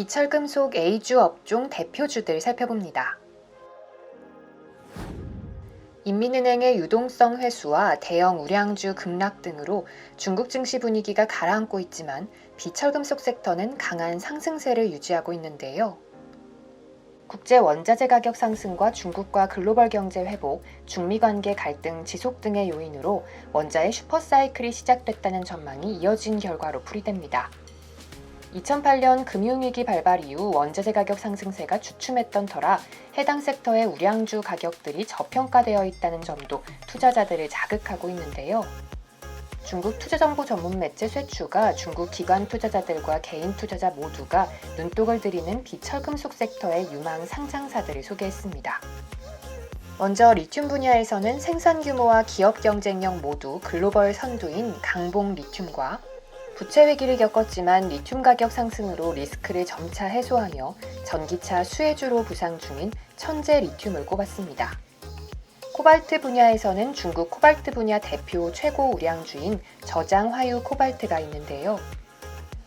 비철금속 A주 업종 대표주들 살펴봅니다. 인민은행의 유동성 회수와 대형 우량주 급락 등으로 중국 증시 분위기가 가라앉고 있지만 비철금속 섹터는 강한 상승세를 유지하고 있는데요. 국제 원자재 가격 상승과 중국과 글로벌 경제 회복, 중미 관계 갈등 지속 등의 요인으로 원자의 슈퍼사이클이 시작됐다는 전망이 이어진 결과로 풀이됩니다. 2008년 금융위기 발발 이후 원자재 가격 상승세가 주춤했던 터라 해당 섹터의 우량주 가격들이 저평가되어 있다는 점도 투자자들을 자극하고 있는데요. 중국 투자정보 전문 매체 쇠추가 중국 기관 투자자들과 개인 투자자 모두가 눈독을 들이는 비철금속 섹터의 유망 상장사들을 소개했습니다. 먼저 리튬 분야에서는 생산 규모와 기업 경쟁력 모두 글로벌 선두인 강봉 리튬과 부채 위기를 겪었지만 리튬 가격 상승으로 리스크를 점차 해소하며 전기차 수혜주로 부상 중인 천재 리튬을 꼽았습니다. 코발트 분야에서는 중국 코발트 분야 대표 최고 우량주인 저장 화유 코발트가 있는데요.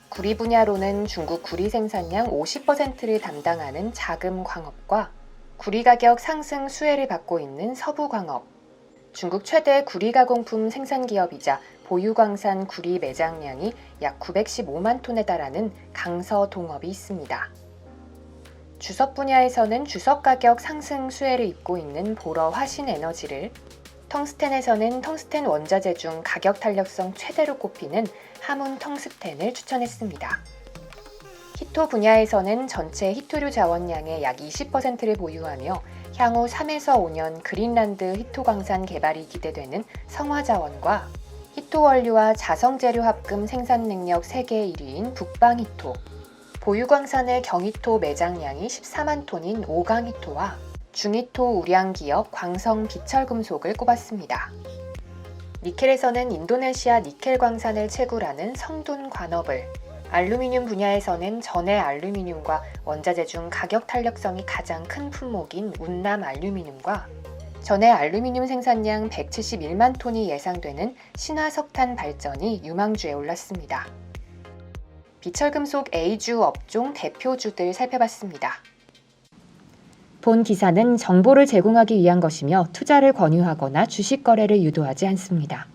구리 분야로는 중국 구리 생산량 50%를 담당하는 자금 광업과 구리 가격 상승 수혜를 받고 있는 서부 광업, 중국 최대 구리 가공품 생산 기업이자 보유광산 구리 매장량이 약 915만 톤에 달하는 강서 동업이 있습니다. 주석 분야에서는 주석 가격 상승 수혜를 입고 있는 보러 화신 에너지를 텅스텐에서는 텅스텐 원자재 중 가격 탄력성 최대로 꼽히는 하문 텅스텐을 추천했습니다. 히토 분야에서는 전체 히토류 자원량의 약 20%를 보유하며 향후 3에서 5년 그린란드 히토 광산 개발이 기대되는 성화 자원과 히토 원료와 자성 재료 합금 생산 능력 세계 1위인 북방 히토, 보유 광산의 경히토 매장량이 14만 톤인 오강 히토와 중히토 우량 기업 광성 비철금속을 꼽았습니다. 니켈에서는 인도네시아 니켈 광산을 채굴하는 성둔 관업을, 알루미늄 분야에서는 전해 알루미늄과 원자재 중 가격 탄력성이 가장 큰 품목인 운남 알루미늄과 전해 알루미늄 생산량 171만 톤이 예상되는 신화석탄 발전이 유망주에 올랐습니다. 비철금속 A주 업종 대표주들 살펴봤습니다. 본 기사는 정보를 제공하기 위한 것이며 투자를 권유하거나 주식 거래를 유도하지 않습니다.